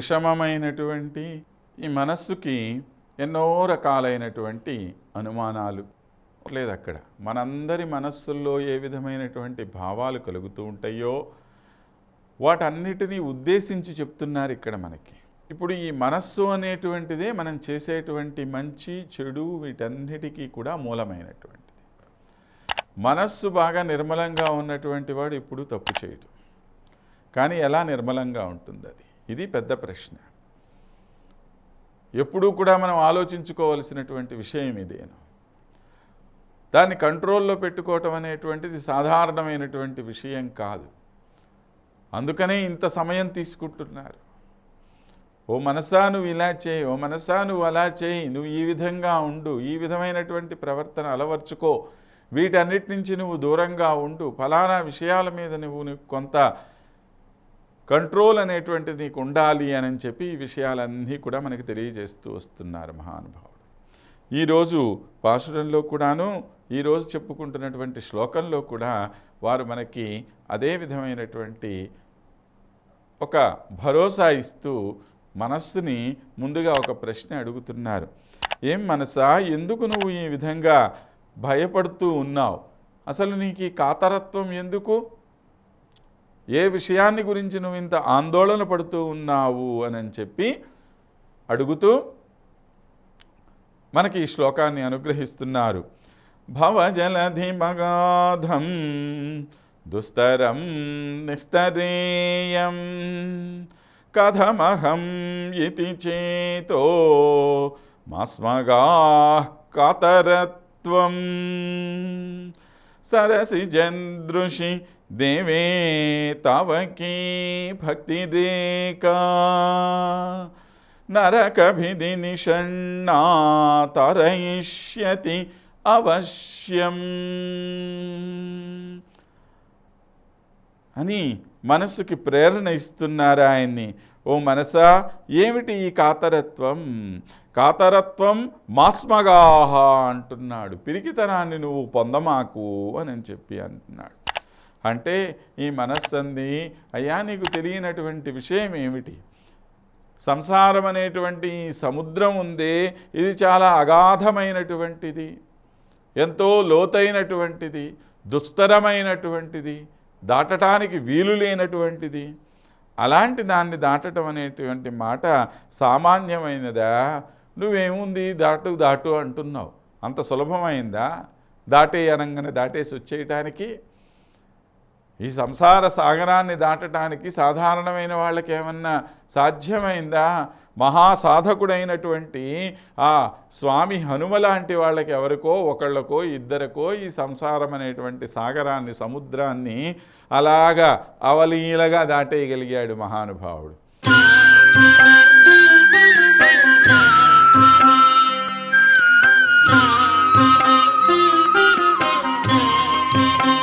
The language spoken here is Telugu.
విషమమైనటువంటి ఈ మనస్సుకి ఎన్నో రకాలైనటువంటి అనుమానాలు. లేదు అక్కడ. మనందరి మనస్సుల్లో ఏ విధమైనటువంటి భావాలు కలుగుతూ ఉంటాయో వాటన్నిటినీ ఉద్దేశించి చెప్తున్నారు ఇక్కడ మనకి. ఇప్పుడు ఈ మనస్సు అనేటువంటిదే మనం చేసేటువంటి మంచి చెడు వీటన్నిటికీ కూడా మూలమైనటువంటిది. మనస్సు బాగా నిర్మలంగా ఉన్నటువంటి వాడు ఇప్పుడు తప్పు చేయడు. కానీ ఎలా నిర్మలంగా ఉంటుంది అది ఇది పెద్ద ప్రశ్న. ఎప్పుడూ కూడా మనం ఆలోచించుకోవలసినటువంటి విషయం ఇదేను దాన్ని కంట్రోల్లో పెట్టుకోవటం అనేటువంటిది సాధారణమైనటువంటి విషయం కాదు. అందుకనే ఇంత సమయం తీసుకుంటున్నారు. ఓ మనసా నువ్వు ఇలా చేయి ఓ మనసా నువ్వు అలా చేయి నువ్వు ఈ విధంగా ఉండు ఈ విధమైనటువంటి ప్రవర్తన అలవర్చుకో. వీటన్నిటి నుంచి నువ్వు దూరంగా ఉండు. ఫలానా విషయాల మీద నువ్వు కొంత కంట్రోల్ అనేటువంటిది నీకు ఉండాలి అని చెప్పి ఈ విషయాలన్నీ కూడా మనకి తెలియజేస్తూ వస్తున్నారు మహానుభావుడు. ఈరోజు పాశురంలో కూడాను ఈరోజు చెప్పుకుంటున్నటువంటి శ్లోకంలో కూడా వారు మనకి అదే విధమైనటువంటి ఒక భరోసా ఇస్తూ మనస్సుని ముందుగా ఒక ప్రశ్న అడుగుతున్నారు. ఏం మనసా? ఎందుకు నువ్వు ఈ విధంగా భయపడుతూ ఉన్నావు? అసలు నీకు ఈ కాతరత్వం ఎందుకు? ఏ విషయాన్ని గురించి నువ్వు ఇంత ఆందోళన పడుతూ ఉన్నావు అని చెప్పి అడుగుతూ మనకి ఈ శ్లోకాన్ని అనుగ్రహిస్తున్నారు. భవజలధిమగాధం దుస్తరం నిస్తరేయం కథమహం ఇది చేతో మస్మగా కాతరత్వం सरस जन्दृषि देवे तावकी भक्ति देका। नरक भी नरकभिधिनिषण्णा तरयिष्यति अवश्यम्। అని మనస్సుకి ప్రేరణ ఇస్తున్నారు ఆయన్ని. ఓ మనసా ఏమిటి ఈ కాతరత్వం? కాతరత్వం మాస్మగాహ అంటున్నాడు. పిరికితనాన్ని నువ్వు పొందమాకు అని చెప్పి అంటున్నాడు. అంటే ఈ మనస్సంది అయ్యా నీకు తెలియనటువంటి విషయం ఏమిటి? సంసారం అనేటువంటి ఈ సముద్రం ఉందే ఇది చాలా అగాధమైనటువంటిది. ఎంతో లోతైనటువంటిది దుస్తరమైనటువంటిది. దాటటానికి వీలు లేనటువంటిది. అలాంటి దాన్ని దాటడం అనేటువంటి మాట సామాన్యమైనదా? నువ్వేముంది దాటు దాటు అంటున్నావు. అంత సులభమైందా? దాటే అనగానే దాటేసి వచ్చేయటానికి? ఈ సంసార సాగరాన్ని దాటడానికి సాధారణమైన వాళ్ళకి ఏమన్నా సాధ్యమైందా? మహాసాధకుడైనటువంటి ఆ స్వామి హనుమ లాంటి వాళ్ళకి ఎవరికో ఒకళ్ళకో ఇద్దరికో ఈ సంసారం అనేటువంటి సాగరాన్ని సముద్రాన్ని అలాగా అవలీలగా దాటేయగలిగాడు మహానుభావుడు.